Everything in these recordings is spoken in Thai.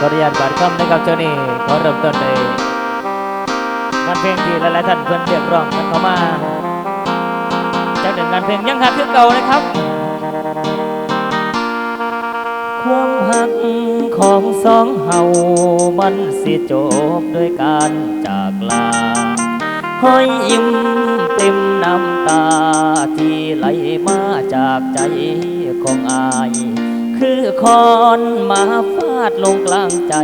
ขออนุญาตบาดคำนะครับเจ้านี่ขอเริ่มต้นในงานเพลงที่หลายๆท่านเพื่อนเรียกร้องกันเข้ามาจากเดินงานเพลงยังหักคือเก่านะครับ ความหักของสองเฮามันสิจบด้วยการจากลาห้อยยิ้มเต็มน้ำตาที่ไหลมาจากใจของอาย คือคอนมาฟาดลงกลางใจ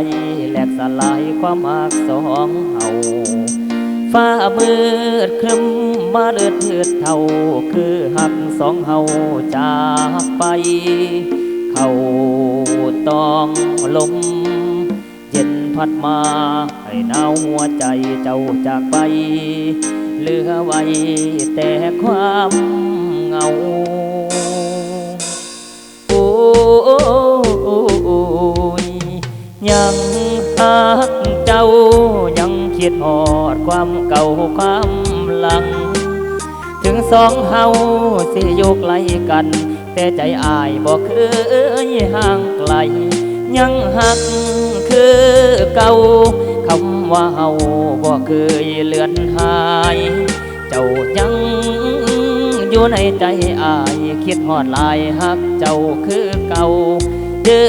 แหลกสลายความหักสองเฮาฟ้ามืดครึมมาเลือดเถือดเท่า คือหักสองเฮาจากไป เขาต้องลมเย็นพัดมาให้หนาวหัวใจเจ้าจากไป เหลือไว้แต่ความเหงา เจ้ายังคิดหอดความเก่าความหลัง ถึงสองเฮาสิอยู่ไกลกัน แต่ใจอายบอกเคยห่างไกล ยังหักคือเก่าคำว่าเฮาบอกเคยเลือนหาย เจ้ายังอยู่ในใจอายคิดหอดลายหักเจ้าคือเก่าเด้อ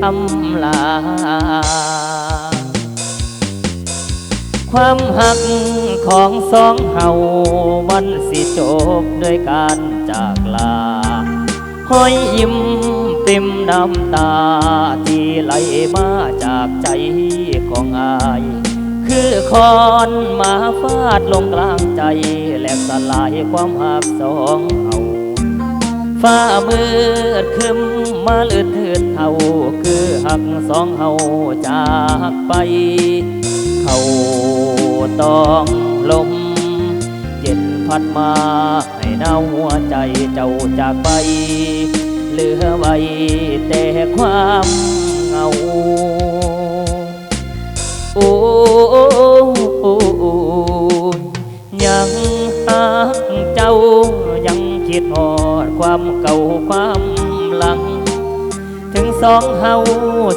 คำลา ความหักของสองเฮามันสิจบด้วยการจากลาห้อยยิ้มเต็มน้ำตา ที่ไหลมาจากใจของอาย คือคอนมาฟาดลงกลางใจ แหลกสลายความหักสองเฮาฟ้ามืดคึมมาเลือดเถือดเทาคือหักสองเฮาจากไปาต้องลมเย็นพัดมาให้หนาหัวใจเจ้าจากไป เหลือไว้แต่ความเหงา โอ้ยยังหักเจ้ายังคิดหอดความเก่าความ สองเฮา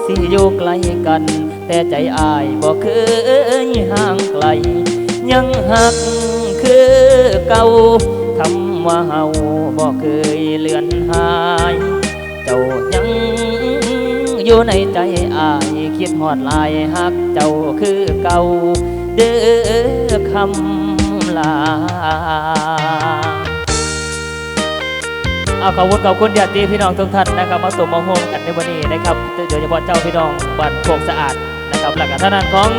สิอยู่ไกลกัน แต่ใจอายบอกเคยห่างไกล ยังหักคือเก่าคำว่าเฮาบอกเคยเลือนหาย เจ้ายังอยู่ในใจอายคิดหอดลายหักเจ้าคือเก่า เด้อคำลา เอาขอบคุณขอบคุณญาติพี่น้องทุกท่านนะครับมาสมมาโฮมกันในวันนี้นะครับโดยเฉพาะเจ้าพี่น้องบ้านโคกสะอาดนะครับหลักฐานั้นของ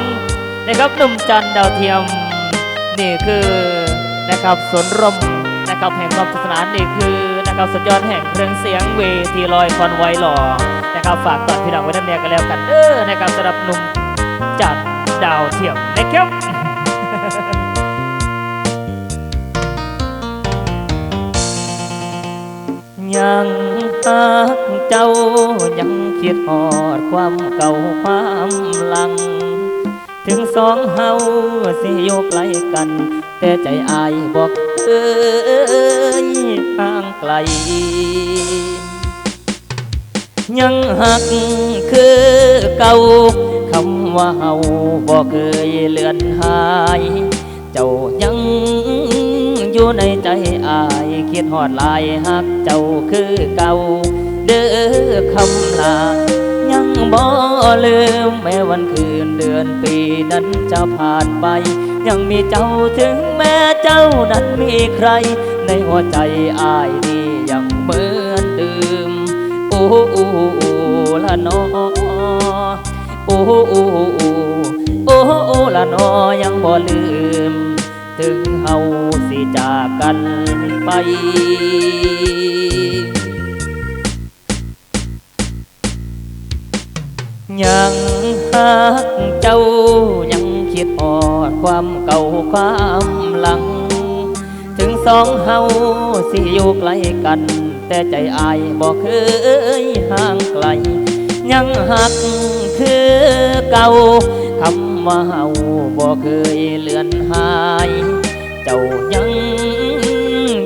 นะครับหนุ่มจันดาวเทียมนี่คือนะครับสวนรมนะครับแห่งความสนุกสนานนี่คือนะครับสุดยอดแห่งเครื่องเสียงเวทีลอยคอนไวหล่อนะครับฝากตอนพี่น้องไว้ด้านเนียกันแล้วกันเด้อนะครับสำหรับหนุ่มจันดาวเทียมนะครับ ยังหักเจ้ายังคิดหอดความเก่าความหลัง ถึงสองเฮาสิอยู่ไกลกัน แต่ใจอายบอกเอ้ยห่างไกล ยังหักคือเก่าคำว่าเฮาบอกเคยเลือนหาย เจ้ายัง อยู่ในใจอายคิดหอดลายหักเจ้าคือเก่า เด้อคำลา ยังบ่ลืมแม้วันคืนเดือนปีนั้นจะผ่านไป ยังมีเจ้าถึงแม้เจ้านั้นมีใคร ในหัวใจอายนี่ยังเหมือนเดิมโอ้โอ้โอ้ละนอโอ้โอ้โอ้โอ้โอ้ละนอยังบ่ลืม ถึงเฮาสิจากกันไป ยังหักเจ้ายังคิดออดความเก่าความหลัง ถึงสองเฮาสิอยู่ไกลกัน แต่ใจอายบอกเคยห่างไกล ยังหักคือเก่า ว่าเฮาบอกเคยเลือนหาย เจ้ายัง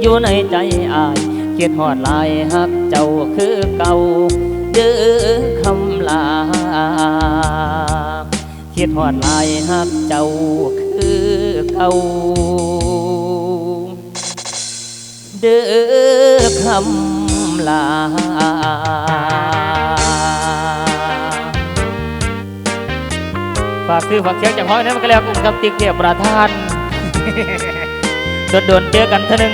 อยู่ในใจอายคิดหอดลายหักเจ้าคือเก่าเด้อคำลาคิดหอดลายฮักเจ้าคือเก่าเด้อคำลา ฝากซื้อฝากเสียงจากห้อยนั้นมันก็แล้วกันกับติ๊กเทียบประธานโดนๆเจอกันท่านึง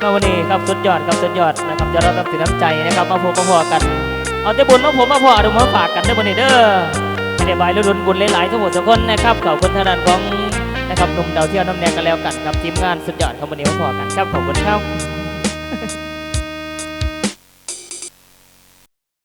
มาวันนี้ครับสุดยอดครับสุดยอดนะครับจะรับสินน้ำใจนะครับมาพบมาพอกันเอาแต่บุญมาผมมาพอเอามาฝากกันเด้อวันนี้เด้อให้ได้บายรุ่นบุญหลายๆทุกคนทุกคนนะครับขอบคุณทางด้านของนะครับหนุ่มดาวเที่ยวน้ำแดงกันแล้วกันครับทีมงานสุดยอดครับวันนี้มาพอกันครับขอบคุณครับ